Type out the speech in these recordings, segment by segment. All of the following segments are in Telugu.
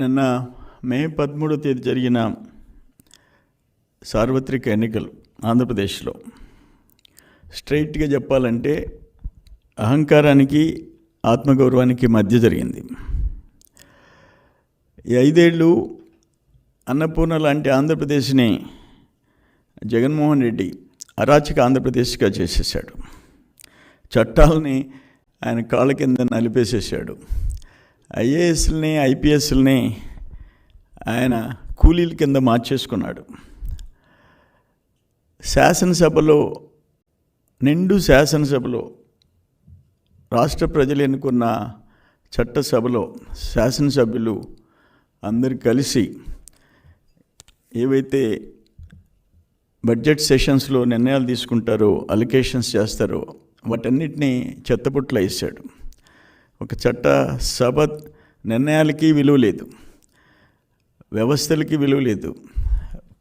నిన్న మే పదమూడో తేదీ జరిగిన సార్వత్రిక ఎన్నికలు ఆంధ్రప్రదేశ్లో. స్ట్రైట్గా చెప్పాలంటే అహంకారానికి ఆత్మగౌరవానికి మధ్య జరిగింది. ఈ ఐదేళ్ళు అన్నపూర్ణ లాంటి ఆంధ్రప్రదేశ్ని జగన్మోహన్ రెడ్డి అరాచక ఆంధ్రప్రదేశ్గా చేసేసాడు చట్టాలని ఆయన కాళ్ళ కింద నలిపేసేసాడు ఐఏఎస్ని ఐపీఎస్ని ఆయన కూలీల కింద మార్చేసుకున్నాడు. శాసనసభలో నిండు శాసనసభలో రాష్ట్ర ప్రజలు ఎన్నుకున్న చట్టసభలో శాసనసభ్యులు అందరు కలిసి ఏవైతే బడ్జెట్ సెషన్స్లో నిర్ణయాలు తీసుకుంటారో అలికేషన్స్ చేస్తారో వాటన్నిటినీ చెత్తపుట్ల వేసాడు ఒక చట్ట సభ నిర్ణయాలకి విలువ లేదు వ్యవస్థలకి విలువ లేదు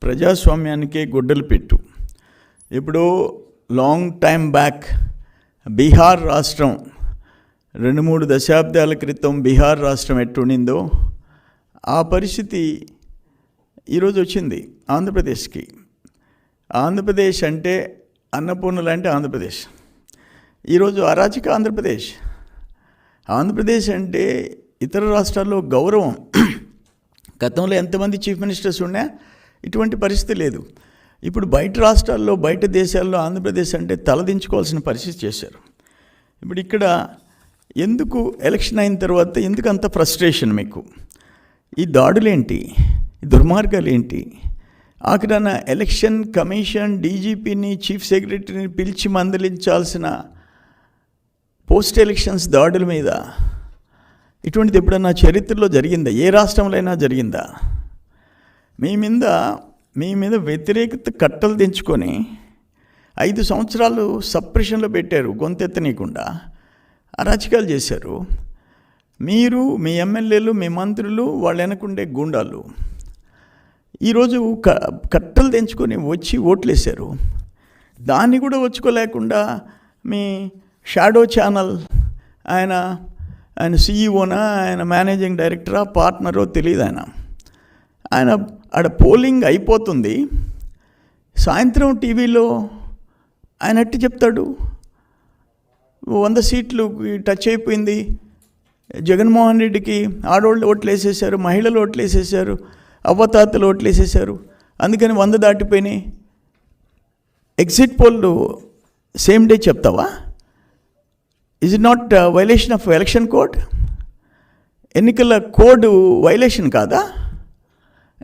ప్రజాస్వామ్యానికే గుడ్డలు పెట్టు. ఇప్పుడు లాంగ్ టైం బ్యాక్ బీహార్ రాష్ట్రం రెండు మూడు దశాబ్దాల క్రితం బీహార్ రాష్ట్రం ఎట్టుండిందో ఆ పరిస్థితి ఈరోజు వచ్చింది ఆంధ్రప్రదేశ్కి. ఆంధ్రప్రదేశ్ అంటే అన్నపూర్ణ లాంటి ఆంధ్రప్రదేశ్. ఈరోజు అరాచక ఆంధ్రప్రదేశ్. ఆంధ్రప్రదేశ్ అంటే ఇతర రాష్ట్రాల్లో గౌరవం. గతంలో ఎంతమంది చీఫ్ మినిస్టర్స్ ఉన్నా ఇటువంటి పరిస్థితి లేదు. ఇప్పుడు బయట రాష్ట్రాల్లో బయట దేశాల్లో ఆంధ్రప్రదేశ్ అంటే తలదించుకోవాల్సిన పరిస్థితి చేశారు. ఇప్పుడు ఇక్కడ ఎందుకు ఎలక్షన్ అయిన తర్వాత ఎందుకు అంత ఫ్రస్ట్రేషన్ మీకు? ఈ దాడులేంటి? ఈ దుర్మార్గాలు ఏంటి ఆఖరన ఎలక్షన్ కమిషన్ డీజీపీని చీఫ్ సెక్రటరీని పిలిచి మందలించాల్సిన పోస్ట్ ఎలక్షన్స్ దాడుల మీద ఇటువంటిది ఎప్పుడన్నా చరిత్రలో జరిగిందా? ఏ రాష్ట్రంలో అయినా జరిగిందా? మీ మీద మీ మీద వ్యతిరేకత కట్టలు తెంచుకొని ఐదు సంవత్సరాలు సప్రెషన్లో పెట్టారు గొంతెత్తనీయకుండా. అరాచకాలు చేశారు. మీరు మీ ఎమ్మెల్యేలు మీ మంత్రులు వాళ్ళు వెనకుండే గూండాలు ఈరోజు క కట్టలు తెంచుకొని వచ్చి ఓట్లేశారు. దాన్ని కూడా వచ్చుకోలేకుండా మీ షాడో ఛానల్ ఆయన ఆయన సీఈఓనా ఆయన మేనేజింగ్ డైరెక్టరా పార్ట్నరో తెలియదు ఆయన. ఆయన ఆడ పోలింగ్ అయిపోతుంది. సాయంత్రం టీవీలో ఆయన ఎట్టి చెప్తాడు? వంద సీట్లు టచ్ అయిపోయింది. జగన్మోహన్ రెడ్డికి ఆడవాళ్ళు ఓట్లు వేసేసారు మహిళలు ఓట్లు వేసేసారు అవ్వతాతలు ఓట్లు వేసేసారు అందుకని వంద దాటిపోయినాయి. ఎగ్జిట్ పోల్ సేమ్ డే చెప్తావా? Is not violation of election code ఎన్నికల కోడ్ వైలేషన్ కాదా?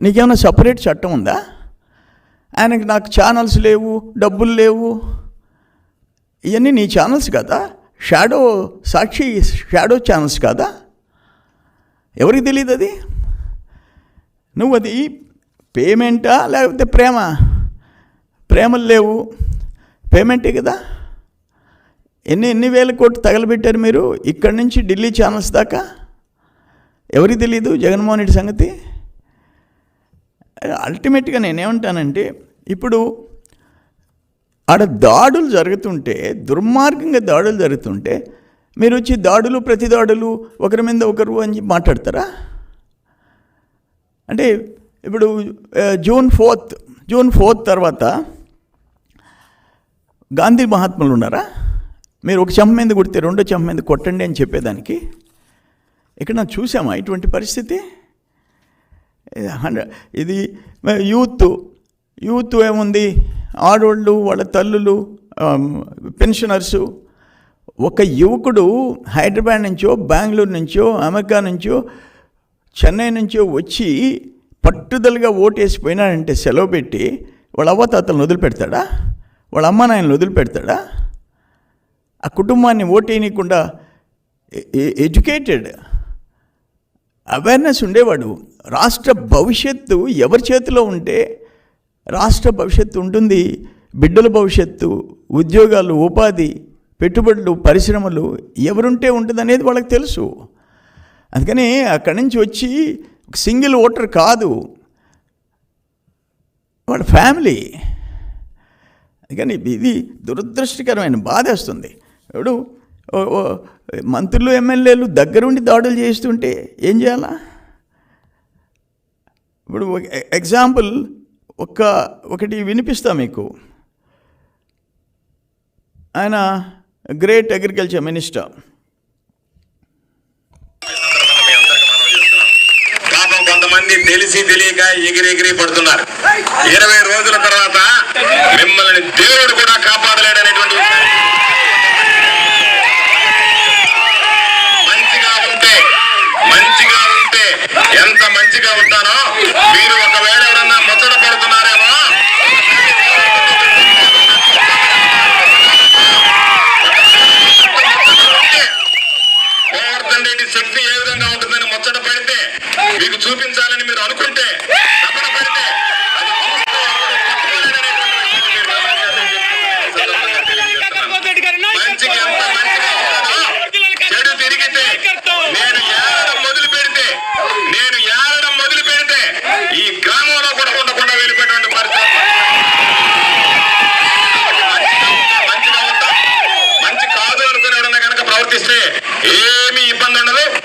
నీకేమైనా సపరేట్ చట్టం ఉందా? ఆయనకి నాకు ఛానల్స్ లేవు డబ్బులు లేవు. ఇవన్నీ నీ ఛానల్స్ కదా? షాడో సాక్షి షాడో ఛానల్స్ కాదా? ఎవరికి తెలియదు అది? నువ్వు అది పేమెంటా లేకపోతే ప్రేమ? ప్రేమలు లేవు. పేమెంటే కదా? ఎన్ని ఎన్ని వేల కోట్లు తగలబెట్టారు మీరు? ఇక్కడి నుంచి ఢిల్లీ ఛానల్స్ దాకా? ఎవరికి తెలియదు జగన్మోహన్ రెడ్డి సంగతి? అల్టిమేట్గా నేనేమంటానంటే ఇప్పుడు ఆడ దాడులు జరుగుతుంటే దుర్మార్గంగా దాడులు జరుగుతుంటే మీరు వచ్చి దాడులు ప్రతి దాడులు ఒకరి మీద ఒకరు అని చెప్పి మాట్లాడతారా? అంటే ఇప్పుడు జూన్ ఫోర్త్ జూన్ ఫోర్త్ తర్వాత గాంధీ మహాత్ములు ఉన్నారా? మీరు ఒక చెంప మీద కొడితే రెండో చెంప మీద కొట్టండి అని చెప్పేదానికి ఇక్కడ నాకు చూసామా ఇటువంటి పరిస్థితి? ఇది హండ్రెడ్ ఇది యూత్ యూత్ ఏముంది? ఆడోళ్ళు వాళ్ళ తల్లులు పెన్షనర్సు. ఒక యువకుడు హైదరాబాద్ నుంచో బెంగళూరు నుంచో అమెరికా నుంచో చెన్నై నుంచో వచ్చి పట్టుదలగా ఓటేసిపోయినాడంటే సెలవు పెట్టి వాళ్ళ అవ్వ తాతలను వదిలిపెడతాడా? వాళ్ళ అమ్మ నాయనలు వదిలిపెడతాడా? ఆ కుటుంబాన్ని ఓటేయనీయకుండా ఎడ్యుకేటెడ్ అవేర్నెస్ ఉండేవాడు. రాష్ట్ర భవిష్యత్తు ఎవరి చేతిలో ఉంటే రాష్ట్ర భవిష్యత్తు ఉంటుంది. బిడ్డల భవిష్యత్తు ఉద్యోగాలు ఉపాధి పెట్టుబడులు పరిశ్రమలు ఎవరుంటే ఉంటుంది అనేది వాళ్ళకి తెలుసు. అందుకని అక్కడి నుంచి వచ్చి సింగిల్ ఓటర్ కాదు. వాళ్ళ ఫ్యామిలీ. అందుకని ఇది దురదృష్టకరమైన బాధ వస్తుంది ఇప్పుడు ఓ- ఓ మంత్రులు ఎమ్మెల్యేలు దగ్గరుండి దాడులు చేస్తుంటే ఏం చేయాలా? ఇప్పుడు ఎగ్జాంపుల్ ఒక ఒకటి వినిపిస్తా మీకు. ఆయన గ్రేట్ అగ్రికల్చర్ మినిస్టర్. కొంతమంది తెలిసి తెలియక ఎగిరి ఎగిరి పడుతున్నారు. ఇరవై రోజుల తర్వాత మిమ్మల్ని దేవుడు కూడా కాపాడలేడనేటువంటి విషయాన్ని మంచిగా ఉంటే మంచిగా ఉంటే ఎంత మంచిగా ఉంటారో మీరు ఒకవేళ